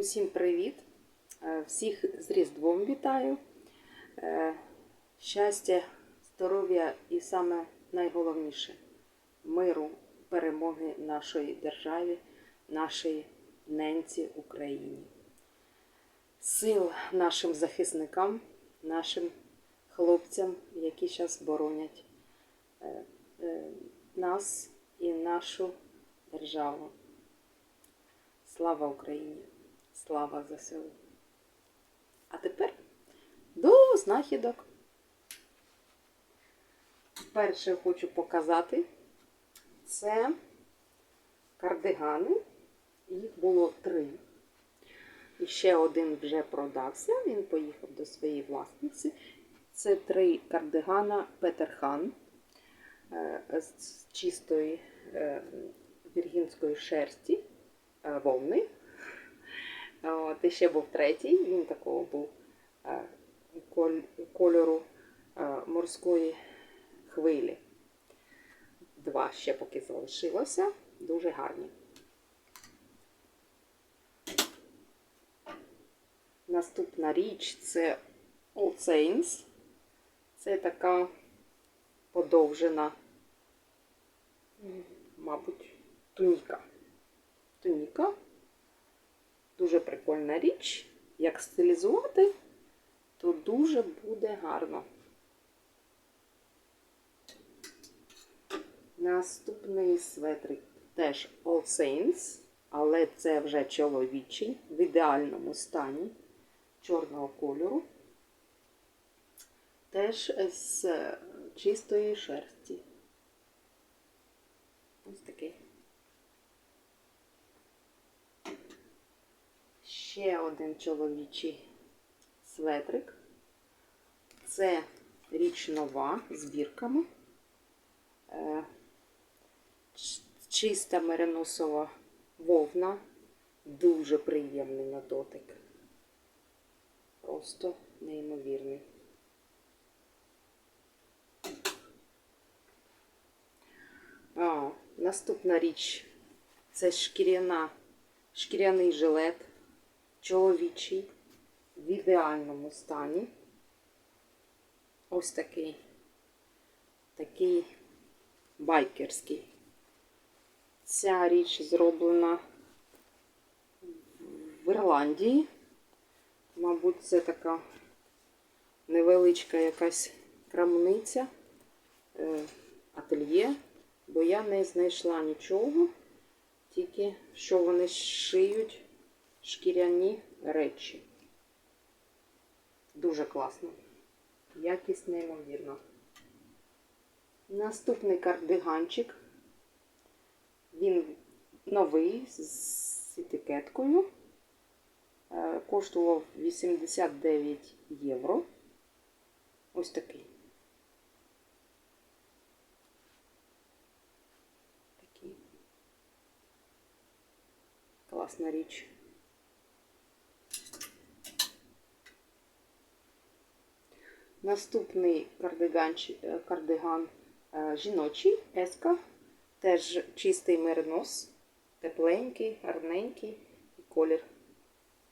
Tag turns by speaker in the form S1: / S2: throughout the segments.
S1: Усім привіт! Е, Всіх з Різдвом вітаю. Е, Щастя, здоров'я і саме найголовніше миру, перемоги нашої державі, нашій ненці Україні. Сил нашим захисникам, нашим хлопцям, які зараз боронять е, нас і нашу державу. Слава Україні! Слава ЗСУ! А тепер до знахідок. Перше хочу показати це кардигани. Їх було три. І ще один вже продався, він поїхав до своєї власниці. Це три кардигана Петерхан е, з чистої е, віргінської шерсті, е, вовни. От, і ще був третій, він такого був е, кольору е, морської хвилі. Два ще поки залишилося. Дуже гарні. Наступна річ це All Saints. Це така подовжена, мабуть, туніка. Туніка. Дуже прикольна річ. Як стилізувати, то дуже буде гарно. Наступний светрик теж All Saints, але це вже чоловічий в ідеальному стані чорного кольору. Теж з чистої шерсті. Ось такий. Ще один чоловічий светрик. Це річ нова з бірками. Е, Чиста мериносова вовна. Дуже приємний на дотик. Просто неймовірний. А, наступна річ це шкіряна, шкіряний жилет чоловічий в ідеальному стані. Ось такий, такий байкерський. Ця річ зроблена в Ірландії. Мабуть, це така невеличка якась крамниця, е, ательє, бо я не знайшла нічого, тільки що вони шиють шкіряні речі. Дуже класно. Якість неймовірна. Наступний кардиганчик. Він новий з етикеткою. Е, Коштував 89 євро. Ось такий. Такий. Класна річ. Наступний е, кардиган е, жіночий, еска. Теж чистий меринос, тепленький, гарненький і колір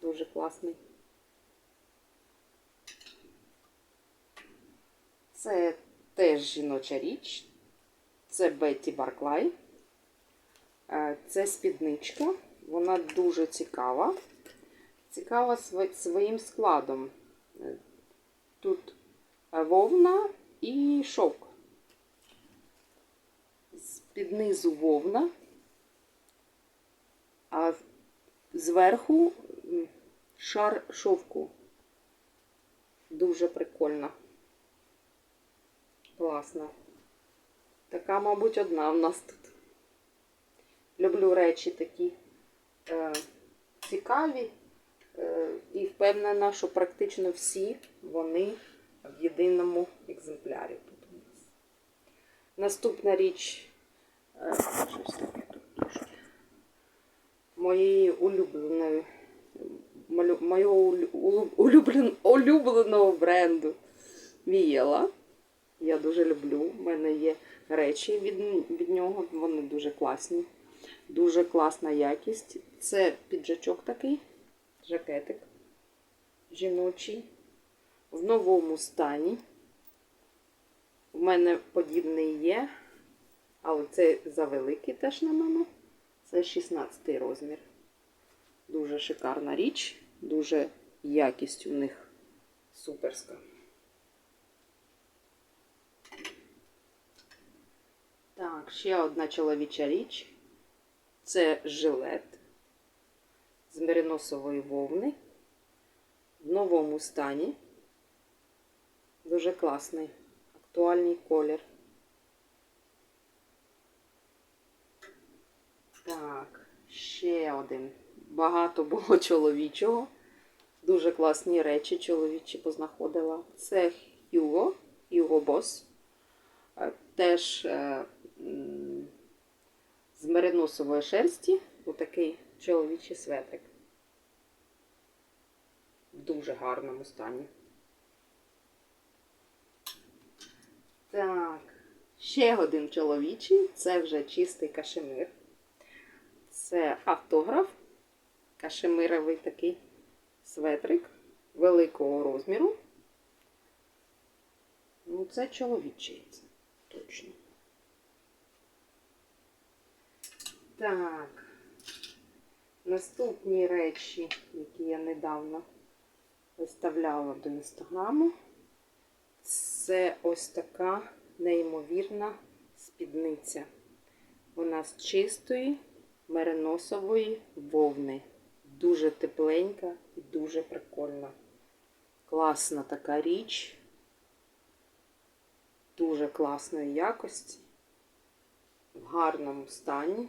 S1: дуже класний. Це теж жіноча річ. Це Бетті Барклай. Е, Це спідничка. Вона дуже цікава. Цікава своїм складом. Тут вовна і шовк. З-під низу вовна, а зверху шар шовку. Дуже прикольно. Класно. Така, мабуть, одна в нас тут. Люблю речі такі е, цікаві. Е, і впевнена, що практично всі вони в єдиному екземплярі тут у нас. Наступна річ е, щось таке тут трошки. моєї улюбленої моєго улю- улю- улюблен- улюбленого бренду Вієла. Я дуже люблю. У мене є речі від, від нього, вони дуже класні. Дуже класна якість. Це піджачок такий жакетик жіночий в новому стані. У мене подібний є, але це завеликий теж на мене. Це 16 розмір. Дуже шикарна річ, дуже якість у них суперська. Так, ще одна чоловіча річ. Це жилет з мериносової вовни в новому стані. Дуже класний, актуальний колір. Так, ще один. Багато було чоловічого. Дуже класні речі чоловічі познаходила. Це Hugo, Hugo Boss. Е, Теж е, з мериносової шерсті. Отакий чоловічий светрик. В дуже гарному стані. Так, ще один чоловічий. Це вже чистий кашемир. Це автограф. Кашемировий такий светрик великого розміру. Ну, це чоловічий, це точно. Так. Наступні речі, які я недавно виставляла до інстаграму, це ось така неймовірна спідниця. Вона з чистої мериносової вовни. Дуже тепленька і дуже прикольна. Класна така річ. Дуже класної якості. В гарному стані.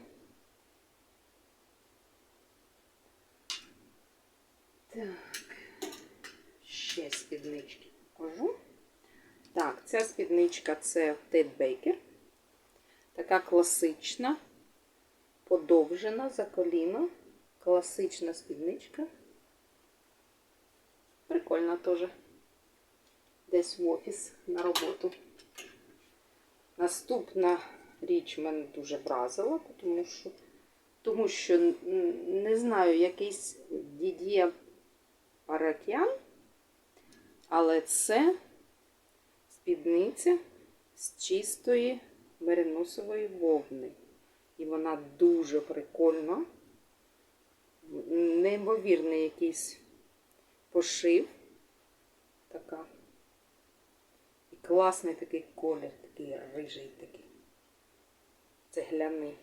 S1: Так, ще спіднички покажу. Так, ця спідничка це Тед Бейкер. Така класична, подовжена за коліно. Класична спідничка. Прикольна теж. Десь в офіс на роботу. Наступна річ мене дуже вразила, тому що, тому що не знаю, якийсь дідє паракян, але це спідниця з чистої мериносової вовни. І вона дуже прикольна. Неймовірний якийсь пошив. Така. І класний такий колір, такий рижий такий. Цегляний.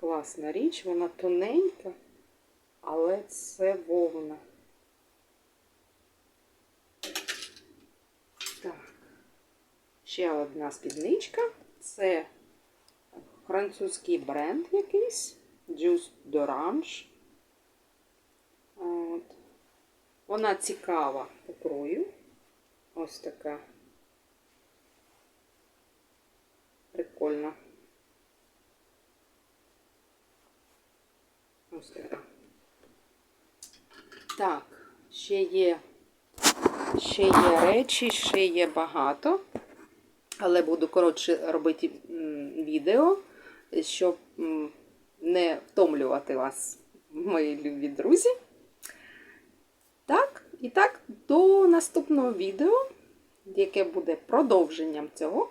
S1: Класна річ, вона тоненька, але це вовна. Так. Ще одна спідничка. Це французький бренд якийсь. Juice d'Orange. Вона цікава покрою. Ось така. Прикольна. Ось така. Так, ще є, ще є речі, ще є багато. Але буду коротше робити відео, щоб не втомлювати вас, мої любі друзі. Так, і так, до наступного відео, яке буде продовженням цього.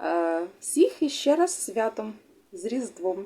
S1: Е, Всіх іще раз святом з Різдвом!